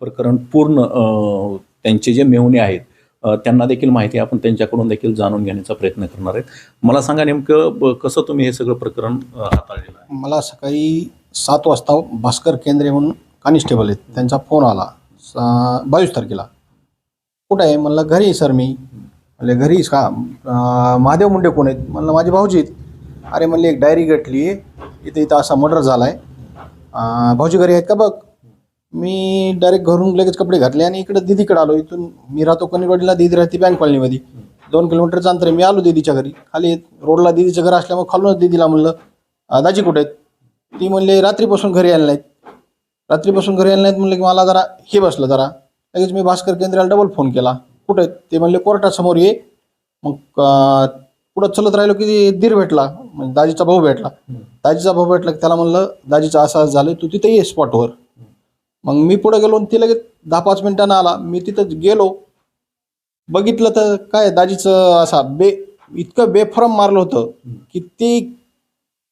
प्रकरण पूर्ण त्यांचे जे मेहुणे आहेत त्यांना देखील माहिती आपण त्यांच्याकडून देखील जाणून घेण्याचा प्रयत्न करणार आहेत. मला सांगा नेमकं ब- कसं तुम्ही हे सगळं प्रकरण हाताळलेलं आहे? मला सकाळी सात वाजता भास्कर केंद्रे म्हणून कॉन्स्टेबल आहेत. त्यांचा फोन आला. सा- बावीस तारखेला. कुठं आहे? म्हणलं घरी आहे सर मी. म्हणले घरी का? महादेव मुंडे कोण आहेत? म्हणलं माझे भाऊजी आहेत. अरे म्हणले एक डायरी गटली आहे. इथं इथं असा मर्डर झाला आहे भाऊजी घरी आहेत का? बघ. मी डायरेक्ट घरून लगेच कपडे घातले आणि इकडं दिदीकडे आलो. इथून मी राहतो कनिवाडीला दिदी राहते बँक कॉलनीमध्ये दोन किलोमीटरचं अंतर आहे. मी आलो दिदीच्या घरी. खाली रोडला दिदीचं घर असल्यामुळे खालूनच दिदीला म्हणलं "अं, दाजी कुठे आहेत? ती म्हणले रात्रीपासून घरी आले नाहीत. रात्रीपासून घरी आले नाहीत म्हणले की मला जरा हे बसलं जरा. लगेच मी भास्कर केंद्राला डबल फोन केला. कुठे आहेत? ते म्हणले कोर्टासमोर ये. मग पुढं चलत राहिलो की दीर भेटला. म्हणजे दाजीचा भाऊ भेटला. दाजीचा भाऊ भेटला की त्याला म्हणलं दाजीचं असं झालं तू तिथं ये स्पॉटवर मग मी पुढे गेलो ती लगेच दहा पाच मिनिटांना आला. मी तिथं गेलो. बघितलं तर काय दाजीचं असा बे इतकं बेफरम मारलं होतं की ते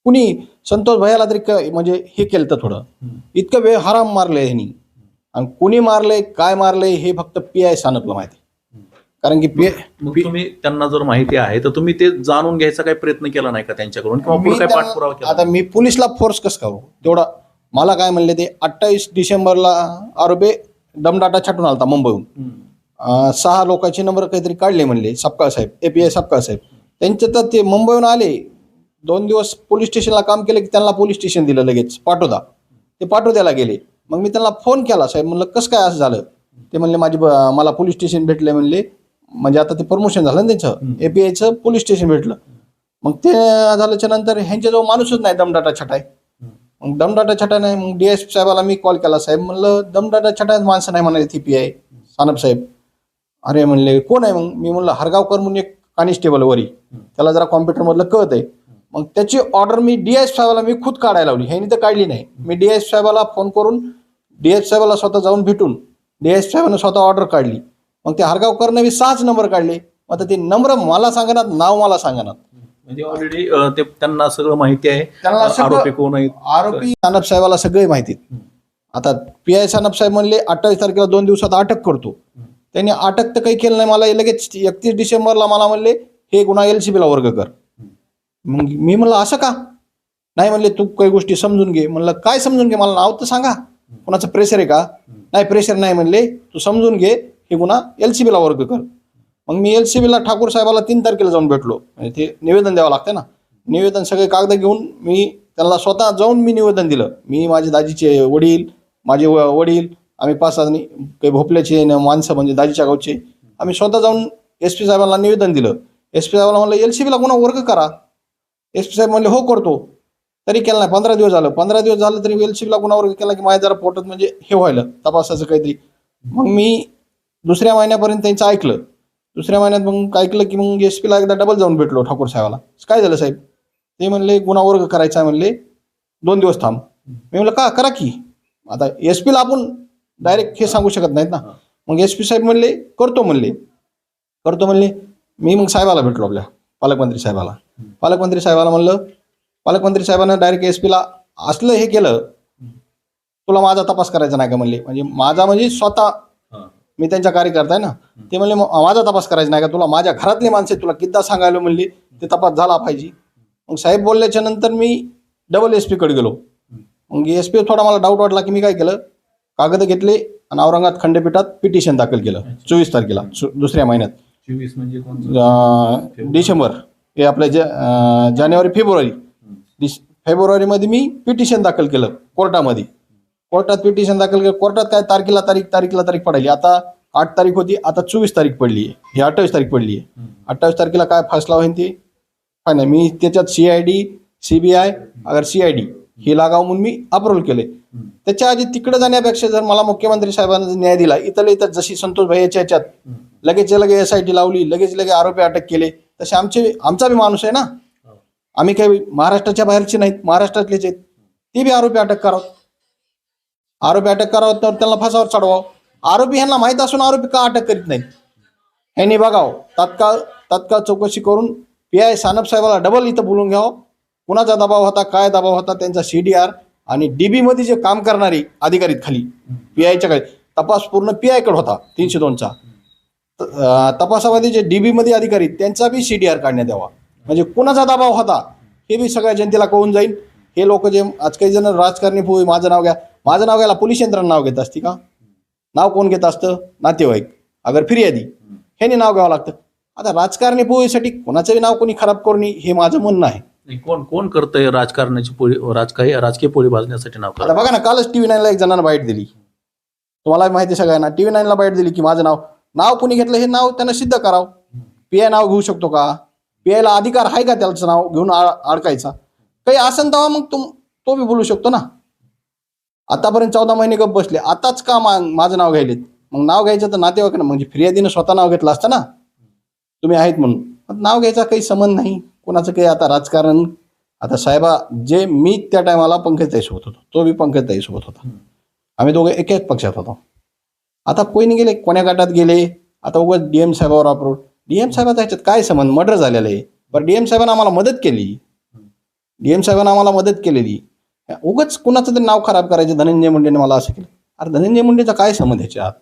कुणी संतोष भैयाला तरी क- म्हणजे हे केलं तर थोडं. इतकं बे हराम मारलंय ह्यांनी. आणि कुणी मारलंय काय मारलंय हे फक्त पी आय सानपला माहिती. कारण की पी मग तुम्ही त्यांना जर माहिती आहे तर तुम्ही ते जाणून घ्यायचा काही प्रयत्न केला नाही का त्यांच्याकडून? किंवा मी पुढे काय त्यांना- पाठपुरावा केला? आता मी पोलिसला फोर्स कसं करू? तेवढा मला काय म्हणले ते अठ्ठावीस डिसेंबरला आरोपी दमडाटा छाटून आलता मुंबईहून. सहा लोकांचे नंबर काहीतरी काढले म्हणले सपकाळ साहेब ए पी आय सपकाळ साहेब. त्यांचे तर ते मुंबईहून आले. दोन दिवस पोलीस स्टेशनला काम केलं की त्यांना पोलीस स्टेशन दिलं लगेच पाठवता ते पाठवत्याला गेले. मग मी त्यांना फोन केला साहेब म्हणलं कसं काय असं झालं? ते म्हणले माझी मला पोलीस स्टेशन भेटले म्हणले. म्हणजे आता ते प्रमोशन झालं ना त्यांचं. ए पी आयचं पोलीस स्टेशन भेटलं. मग ते झाल्याच्यानंतर ह्यांच्याजवळ माणूसच नाही दमडाटा छटाय. मग दमडाटा छटा नाही मग डीएसपी साहेबाला मी कॉल केला साहेब म्हणलं दमडाटा छटा माणसं नाही म्हणाले ती पी आय सानप साहेब. अरे म्हणले कोण आहे? मग मी म्हणलं हरगावकर म्हणून एक कॉन्स्टेबल वरी. त्याला जरा कॉम्प्युटरमधलं कळत आहे. मग त्याची ऑर्डर मी डीएस साहेबाला मी खुद काढायला लावली. ह्यानी तर काढली नाही. मी डीएस साहेबाला फोन करून डीएस साहेबाला स्वतः जाऊन भेटून डीएस साहेबानं स्वतः ऑर्डर काढली. मग ते हरगावकरनं मी सहाच नंबर काढले. मग आता ते नंबर मला सांगणार नाव मला सांगणार. म्हणजे ऑलरेडी ते त्यांना सगळं माहिती आहे. आरोपी कोण आहेत? आरोपी सानप साहेबाला सगळे माहिती. आता पी आय सानप साहेब म्हणले अठ्ठावीस तारखेला दोन दिवसात अटक करतो. त्यांनी अटक तर काही केलं नाही. मला लगेच एकतीस डिसेंबरला मला म्हणले हे गुन्हा एल सी बीला वर्ग कर. मग मी म्हणलं असं का? नाही म्हणले तू काही गोष्टी समजून घे. म्हणलं काय समजून घे? मला नाव तर सांगा. कोणाचं प्रेशर आहे का? नाही प्रेशर नाही म्हणले तू समजून घे हे गुन्हा एल सी बीला वर्ग कर. मग मी एल सी बीला ठाकूर साहेबाला तीन तारखेला जाऊन भेटलो. म्हणजे ते निवेदन द्यावं लागतं ना. निवेदन सगळे कागद घेऊन मी त्यांना स्वतः जाऊन मी निवेदन दिलं. मी माझे दाजीचे वडील माझे व- वडील आम्ही पाच सहा काही भोपल्याचे माणसं म्हणजे दाजीच्या गावचे आम्ही स्वतः जाऊन एस पी साहेबांना निवेदन दिलं. एस पी साहेबांना म्हणलं एल सी बीला कोणा वर्ग करा. एस पी साहेब म्हणले हो करतो. तरी केला नाही. पंधरा दिवस झालं. पंधरा दिवस झालं तरी एल सी बीला कोणा वर्ग केला की माझ्या जरा पोटात म्हणजे हे व्हायला. तपासाचं काहीतरी. मग मी दुसऱ्या महिन्यापर्यंत त्यांचं ऐकलं. दुसऱ्या महिन्यात मग ऐकलं की मग एस पीला एकदा डबल जाऊन भेटलो ठाकूर साहेबाला. काय झालं साहेब? ते म्हणले गुन्हा वर्ग करायचा आहे म्हणले. दोन दिवस थांब. मी म्हणलं का? करा की. आता एस पीला आपण डायरेक्ट हे सांगू शकत नाहीत ना. मग एस पी साहेब म्हणले करतो म्हणले. करतो म्हणले. मी मग साहेबाला भेटलो आपल्या पालकमंत्री साहेबाला. पालकमंत्री साहेबाला म्हणलं पालकमंत्री साहेबांना डायरेक्ट एस पीला असलं हे केलं तुला माझा तपास करायचा नाही का? म्हणले. म्हणजे माझा म्हणजे स्वतः मी त्यांच्या कार्यकर्ता आहे ना ते म्हणले "मग माझा तपास करायचा नाही का? तुला माझ्या घरातली माणसे तुला किद्दा सांगायला म्हणले? ते तपास झाला पाहिजे. मग साहेब बोलल्याच्या नंतर मी डबल एस पीकडे गेलो. मग एस पी थोडा मला डाऊट वाटला की मी काय केलं? कागद घेतले आणि औरंगाबाद खंडपीठात पिटिशन दाखल केलं चोवीस तारखेला दुसऱ्या महिन्यात. म्हणजे डिसेंबर हे आपल्या जानेवारी फेब्रुवारी. फेब्रुवारीमध्ये मी पिटिशन दाखल केलं कोर्टामध्ये. कोर्टात पिटिशन दाखल केलं कोर्टात काय तारखेला तारीख तारीखला तारीख पडायली. आता आठ तारीख होती आता चोवीस तारीख पडली आहे. ही अठ्ठावीस तारीख पडली आहे. अठ्ठावीस तारखेला काय फैसला होईल ते? काय नाही मी त्याच्यात C I D C B I अगर सी आय डी हे लागाव म्हणून मी अप्रूव्हल केले त्याच्या आधी तिकडे जाण्यापेक्षा जर मला मुख्यमंत्री साहेबांना न्याय दिला इथं इथं जशी संतोष भाईच्या ह्याच्यात लगेच लगे एस आय टी लावली लगेच लगे आरोपी अटक केले. तसे आमचे आमचा बी माणूस आहे ना. आम्ही काही महाराष्ट्राच्या बाहेरचे नाहीत महाराष्ट्रातलेच आहेत. ते बी आरोपी अटक करावं. आरोपी अटक करावं तर त्यांना फासावर चढवावं. आरोपी ह्यांना माहीत असून आरोपी का अटक करीत नाहीत? ह्यांनी बघावं. तात्काळ तात्काळ चौकशी करून पी आय सानप साहेबाला डबल इथं बोलून घ्यावं. कुणाचा दबाव होता काय दबाव होता त्यांचा सी डी आर आणि डीबी मध्ये जे काम करणारी अधिकारी खाली पी आयच्या खाली. तपास पूर्ण पी आयकडे होता तीनशे दोनचा. तपासामध्ये जे डी मध्ये अधिकारी त्यांचा बी सी डी आर काढण्यात यावा. म्हणजे कुणाचा दबाव होता हे बी सगळ्या जनतेला कळून जाईल. हे लोक जे आज काही जण राजकारणी माझं नाव घ्या. माझं नाव घ्यायला पोलीस यंत्रणा नाव घेत असती का? नाव कोण घेत असतं? नातेवाईक. अगर फिर्यादी. ह्याने नाव घ्यावं लागतं. आता राजकारणी पोळीसाठी कोणाचंही नाव कोणी खराब करू नये हे माझं म्हणणं आहे. नाही, कोण कोण करतंय राजकारणाची पोळी राजकीय राजकीय पोळी भाजण्यासाठी नाव आता बघा ना कालच टी व्ही नाईनला एक जणांना बाईट दिली. तुम्हाला माहिती सगळ्यांना टी व्ही नाईनला बाईट दिली की माझं नाव नाव कोणी घेतलं हे नाव त्यांना सिद्ध करावं. पी आय नाव घेऊ शकतो का? पी आयला अधिकार आहे का त्याचं नाव घेऊन अडकायचा? काही असेल तेव्हा मग तुम तो बी बोलू शकतो ना. आतापर्यंत चौदा महिने गप बसले. आताच का मा माझं नाव घ्यायलेत? मग नाव घ्यायचं तर नातेवाईकांना म्हणजे फिर्यादीनं स्वतः नाव घेतलं असतं ना? तुम्ही आहेत म्हणून. नाव घ्यायचा काही संबंध नाही. कोणाचं काही आता राजकारण आता साहेबा जे मी त्या टायमाला पंकजताई सोबत होतो. तो बी पंकजताई सोबत होता. आम्ही दोघे एक एक पक्षात होतो. आता कोणी गेले कोण्या गटात गेले? आता उगाच डी एम साहेबावर अप्रोड डी एम साहेबाचा ह्याच्यात काय संबंध? मर्डर झालेलं आहे. बरं डी एम साहेबांना आम्हाला मदत केली. डी एम साहेबांना आम्हाला मदत केलेली. उगाच कुणाचं तरी नाव खराब करायचं धनंजय मुंडेने मला असं केलं. अरे धनंजय मुंडेचा काय संबंध ह्याच्यात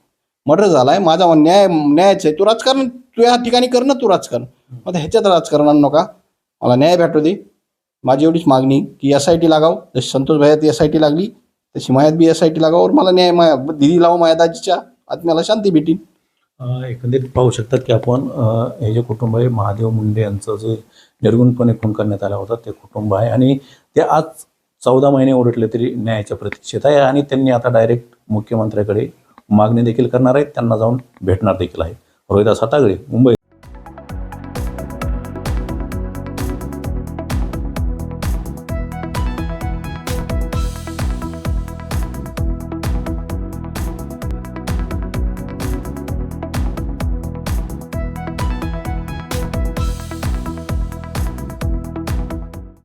मर्डर झालाय माझा न्याय न्यायाचं आहे. तू राजकारण तू या ठिकाणी कर ना तू राजकारण. आता ह्याच्यात राजकारण आणू नका. मला न्याय भेटू दे. माझी एवढीच मागणी की एस आय टी लागाव. जशी संतोष भयात एस आय टी लागली तशी मायात बी एस आय टी लागावं मला न्याय माया दिदी लावा माया दाजीच्या आत्म्याला शांती भेटीन. एकंदरीत पाहू शकतात की आपण हे जे कुटुंब आहे महादेव मुंडे यांचं जे निर्गुणपणे खून करण्यात आला होता ते कुटुंब आहे. आणि ते आज चौदा महिने उलटले तरी न्यायाच्या प्रतीक्षेत आहे आणि त्यांनी आता डायरेक्ट मुख्यमंत्र्याकडे मागणी देखील करणार आहेत. त्यांना जाऊन भेटणार देखील आहे रोहिदास हातागळे मुंबई.